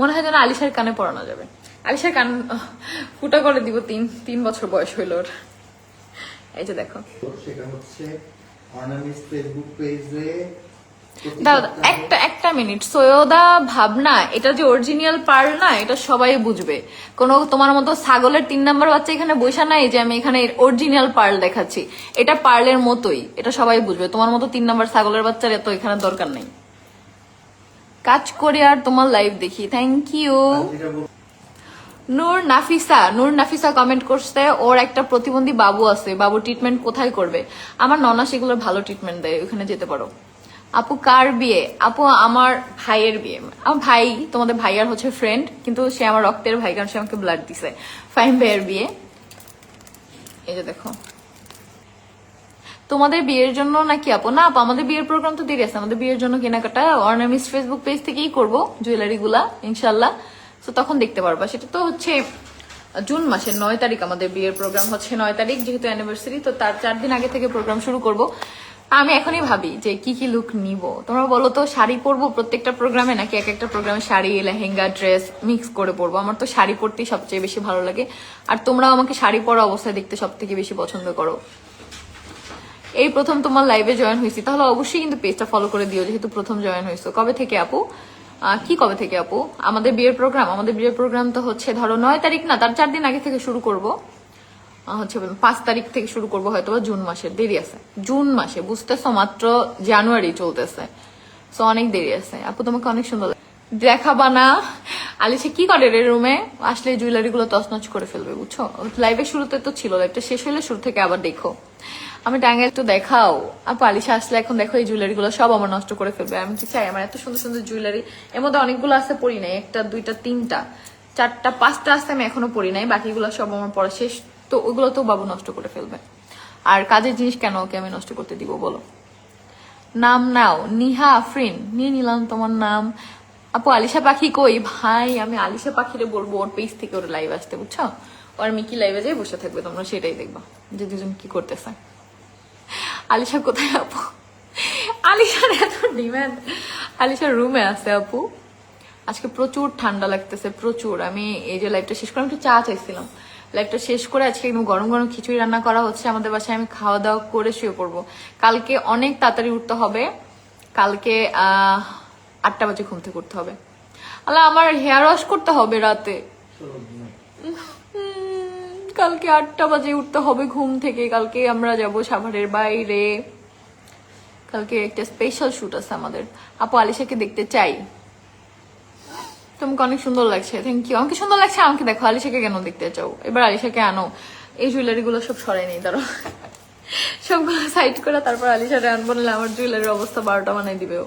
মনে হয় যেন আলিশার কানে পড়ানো যাবে। আলিশার কান ফুটা করে দিব তিন তিন বছর বয়স হইল ওর। এই যে দেখো। সেটা হচ্ছে অর্নামিস ফেসবুক পেজে দাদা একটা একটা মিনিট। সৈয়দা ভাবনা এটা যে অরিজিনাল পার্ল না এটা সবাই বুঝবে। কোনো তোমার মতো ছাগলের তিন নাম্বার বাচ্চা এখানে বসে নাই যে আমি এখানে অরিজিনাল পার্ল দেখাচ্ছি। এটা পার্লের মতোই এটা সবাই বুঝবে। তোমার মতো তিন নাম্বার ছাগলের বাচ্চার এত এখানে দরকার নেই। কাজ করে আর তোমার লাইভ দেখি। Thank you Noor Nafisa Noor Nafisa comment করছে, ওর একটা প্রতিবন্ধী বাবু আছে। বাবু ট্রিটমেন্ট কোথায় করবে? আমার ননা সেগুলোর ভালো ট্রিটমেন্ট দেয়, ওখানে যেতে পারো। আপু কার বিয়ে? আপু আমার ভাইয়ের বিয়ে। আমার ভাই, তোমাদের ভাইয়ার হচ্ছে ফ্রেন্ড কিন্তু সে আমার রক্তের ভাই, কারণ সে আমাকে ব্লাড দিছে। ফাইম ভাইয়ের বিয়ে। এই যে দেখো। তোমাদের বিয়ের জন্য নাকি আপু? না আপু, আমাদের বিয়ের প্রোগ্রাম তো দেরি আছে। আমাদের বিয়ের জন্য কেনাকাটা অর্নামিস ফেসবুক পেজ থেকেই করব জুয়েলারি গুলা ইনশাল্লাহ তো তখন দেখতে পারবা। সেটা তো হচ্ছে জুন মাসের নয় তারিখ আমাদের বিয়ের প্রোগ্রাম হচ্ছে নয় তারিখ, যেহেতু অ্যানিভার্সারি তো তার চার দিন আগে থেকে প্রোগ্রাম শুরু করব। আমি এখনই ভাবি যে কি কি লুক নিব। তোমরা বলো তো, শাড়ি পরবো প্রত্যেকটা প্রোগ্রামে নাকি এক একটা প্রোগ্রামে শাড়ি, লেহেঙ্গা ড্রেস মিক্স করে পরবো? আমার তো শাড়ি পরতেই সবচেয়ে বেশি ভালো লাগে। আর তোমরাও আমাকে শাড়ি পরা অবস্থায় দেখতে সব থেকে বেশি পছন্দ করো। এই প্রথম তোমার লাইভে জয়েন হয়েছি, তাহলে অবশ্যই কিন্তু পেজটা ফলো করে দিও যেহেতু প্রথম জয়েন হয়েছো। কবে থেকে আপু? কি কবে থেকে আপু? আমাদের বিয়ের প্রোগ্রাম আমাদের বিয়ের প্রোগ্রাম তো হচ্ছে ধরো নয় তারিখ না, তার চার দিন আগে থেকে শুরু করব। হচ্ছে পাঁচ তারিখ থেকে শুরু করব হয়তো জুন মাসের, দেরি আছে। জুন মাসে, বুঝতেছো মাত্র জানুয়ারি চলতেছে। সো অনেক দেরি আছে। আপু, তোমাকে অনেক সুন্দর। দেখাবা না। আলিশা কি করে রে রুমে আসলে জুয়েলারি গুলো তছনছ করে ফেলবে, বুঝছ? লাইভের শুরুতে তো ছিল লাইভটা শেষ হলে শুরু থেকে আবার দেখো। আমি টাঙ্গে একটু দেখাও। আপু আলিশা আসলে এখন দেখো এই জুয়েলারি গুলো সব আমার নষ্ট করে ফেলবে। আমি কি চাই? আমার এত সুন্দর সুন্দর জুয়েলারি এর মধ্যে অনেকগুলো আছে পরি নাই। একটা, দুইটা, তিনটা, চারটা, পাঁচটা আছে আমি এখনও পরি নাই। বাকিগুলো সব আমার পড়া শেষ। তো ওগুলো তো বাবু নষ্ট করে ফেলবে। আর কাজের জিনিস কেন ওকে আমি নষ্ট করতে দিব বলো? নাম নাও। নিহা আফরিন। নিয়ে নিলাম তোমার নাম। আপু, আলিশা পাখি কই? ভাই, আমি আলিশা পাখিরে বলব, ওর পেজ থেকে ওর লাইভ আসতে, বুঝছ? ওর মিকি লাইভে যাই বসে থাকবে তোমরা, সেটাই দেখবা। যে দুজন কি করতেছে। আলিশা কোথায় আপু? আলিশার এত ডিম্যান্ড আলিশার রুমে আছে আপু। আজকে প্রচুর ঠান্ডা লাগতেছে, প্রচুর। আমি এই যে লাইভটা শেষ করে একটু চা চাইছিলাম। লাইভটা শেষ করে আজকে একদম গরম গরম খিচুড়ি রান্না করা হচ্ছে। আমাদের বাসায় আমি খাওয়া দাওয়া করে শুয়ে পড়ব। কালকে অনেক তাড়াতাড়ি উঠতে হবে। কালকে আটটা বাজে ঘুম থেকে উঠতে হবে। আল্লাহ, আমার হেয়ার ওয়াশ করতে হবে রাতে। কালকে আটটা বাজে উঠতে হবে ঘুম থেকে। কালকে আমরা যাব সাভারের বাইরে। কালকে একটা স্পেশাল শুট আছে আমাদের। আপু আলিশাকে দেখতে চাই। তোমাকে অনেক সুন্দর লাগছে। থ্যাংক ইউ আমাকে সুন্দর লাগছে, আমাকে দেখো। আলিশাকে কেন দেখতে চাও? এবার আলিশাকে আনো। এই জুয়েলারি গুলো সব সরাই নেই ধরো সবগুলো সাইড করে তারপর আলিশারে আনব, নাহলে আমার জুয়েলারির অবস্থা বারোটা বানাই দিবে ও।